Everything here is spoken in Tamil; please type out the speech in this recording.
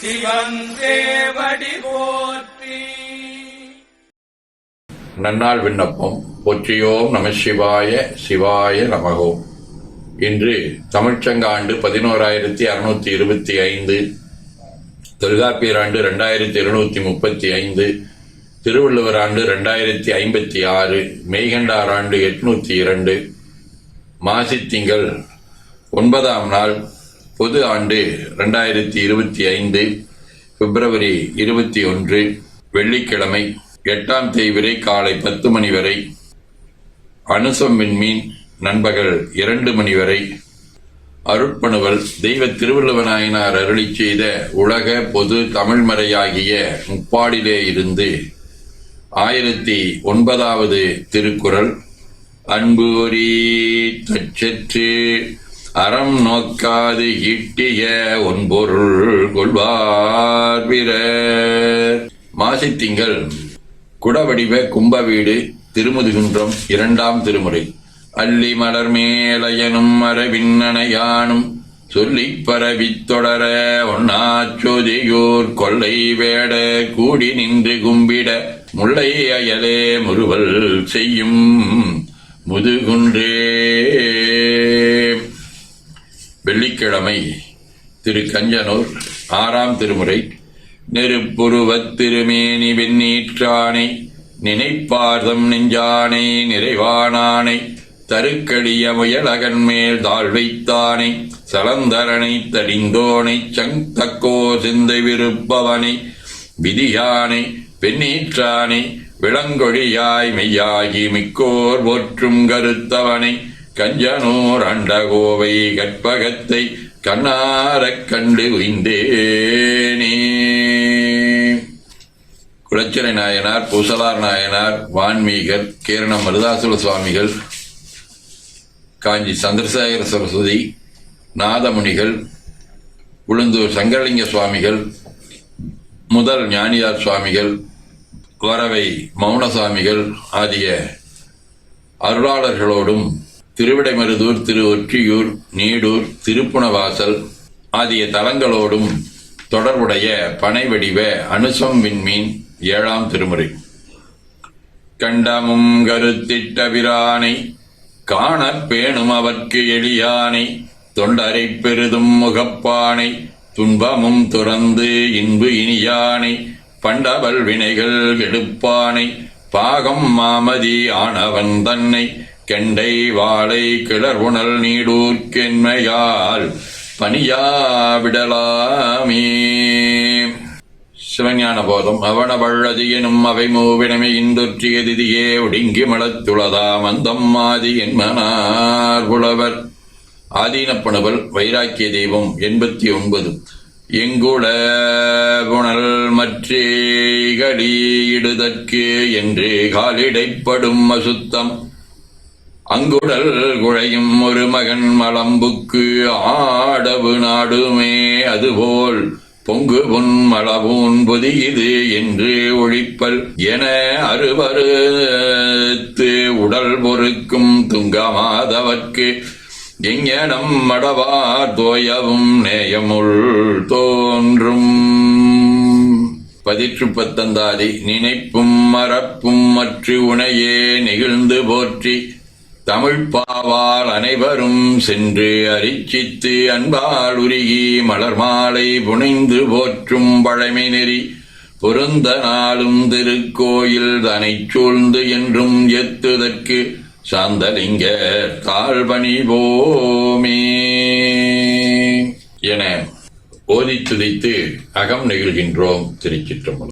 சிவன் போற்றி. நன்னாள் விண்ணப்பம். போற்றியோம் நம சிவாய சிவாய நமகோம் இன்று தமிழ்ச்சங்க ஆண்டு பதினோராயிரத்தி அறுநூத்தி இருபத்தி ஐந்து தொல்காப்பியர் ஆண்டு ரெண்டாயிரத்தி இருநூத்தி முப்பத்தி ஐந்து திருவள்ளுவர் ஆண்டு ரெண்டாயிரத்தி ஐம்பத்தி ஆறு மெய்கண்டார் ஆண்டு எட்நூத்தி இரண்டு. மாசித்திங்கள் ஒன்பதாம் நாள் பொது ஆண்டு ரெண்டாயிரத்தி இருபத்தி ஐந்து பிப்ரவரி இருபத்தி ஒன்று வெள்ளிக்கிழமை எட்டாம் தேய்விரை காலை பத்து மணி வரை அனுசம் விண்மீன் நண்பகல் இரண்டு மணி வரை அருட்பணுவல் தெய்வ திருவள்ளுவநாயனார் அருளி செய்த உலக பொது தமிழ்மறையாகிய முப்பாடிலே இருந்து ஆயிரத்தி ஒன்பதாவது திருக்குறள் அன்புரி தச்சற்று அறம் நோக்காது ஈட்டிய ஒன்பொருள் கொள்வார் பிறர் மாசித்திங்கள் குடவடிவ கும்ப வீடு திருமுதுகுன்றம் இரண்டாம் திருமுறை. அள்ளி மலர் மேலையனும் மரபின்னணையானும் சொல்லி பரவி தொடர ஒன்னாச்சோதியோர் கொள்ளை வேட கூடி நின்று கும்பிட முல்லை அயலே முறுவல் செய்யும் முதுகுன்றே. வெள்ளிக்கிழமை திரு கஞ்சனூர் ஆறாம் திருமுறை நெருப்புருவத் திருமேனி வெண்ணீற்றானை நினைப்பார்தம் நெஞ்சானை நிறைவானானை தருக்கடிய முயலகன் மேல் தாழ் வைத்தானை சலந்தரனை தடிந்தோனை சங்கோ சிந்தை விருப்பவனை விதியானை பெண்ணீற்றானை விளங்கொழியாய் மெய்யாகி மிக்கோர் போற்றும் கருத்தவனை கஞ்சனோர் அண்டகோவை கற்பகத்தை கண்ணாரக் கண்டு உய்ந்தேனே. குலச்சிறை நாயனார் பூசலார் நாயனார் வான்மீகர் கேரணம் மருதாசுர சுவாமிகள் காஞ்சி சந்திரசேகர சரஸ்வதி நாதமுனிகள் உளுந்தூர் சங்கரலிங்க சுவாமிகள் முதல் ஞானியார் சுவாமிகள் வரவை மௌன சுவாமிகள் ஆகிய அருளாளர்களோடும் திருவிடைமருதூர் திரு ஒற்றியூர் நீடூர் திருப்புணவாசல் ஆகிய தலங்களோடும் தொடர்புடைய பனைவடிவ அனுசம் விண்மீன் ஏழாம் திருமுறை. கண்டமும் கருத்திட்ட பிரானை காணப் பேணும் அவர்க்கு எளியானை தொண்டரை பெரிதும் முகப்பானை துன்பமும் துறந்து இன்பு இனியானை பண்டவல் வினைகள் எடுப்பானை பாகம் மாமதி ஆனவன் தன்னை கெண்டை வாழை கிளர் உணல் நீடூர்க்கென்மையால் பணியாவிடலாமே. சிவஞான போதம் அவன வள்ளதி எனும் அவை மூவினமே இந்தொற்றிய திதியே ஒடுங்கி மலத்துளதா மந்தம் ஆதி என்மனார் புலவர் ஆதீனப்பணுவல் வைராக்கிய தெய்வம் எண்பத்தி ஒன்பது. எங்குள புனல் மற்றேகளிடுதற்கு என்று காலிடைப்படும் அசுத்தம். அங்குடல் குழையும் ஒரு மகன் மலம்புக்கு ஆடவு நாடுமே அதுபோல் பொங்கு பொன் மலபூன் பொதியுது என்று ஒழிப்பல் என அருவருத்து உடல் பொறுக்கும் துங்கமாதவர்க்கு எங்கனம் மடவார் தோயவும் நேயமுள் தோன்றும். பதிற்று பத்தந்தாதி நினைப்பும் மறப்பும் மற்ற உனையே நெகிழ்ந்து போற்றி தமிழ் பாவால் அனைவரும் சென்று அரிச்சித்து அன்பால் உருகி மலர் மாலை புனைந்து போற்றும் பழமை நெறி. பொருந்த நாளும் திருக்கோயில் தனைச் சூழ்ந்து என்றும் எத்துதற்கு சாந்தலிங்க தாழ்பணி போமே. என ஓதி துதித்து அகம் நெகிழ்கின்றோம் திருச்சிற்றம்பலம்.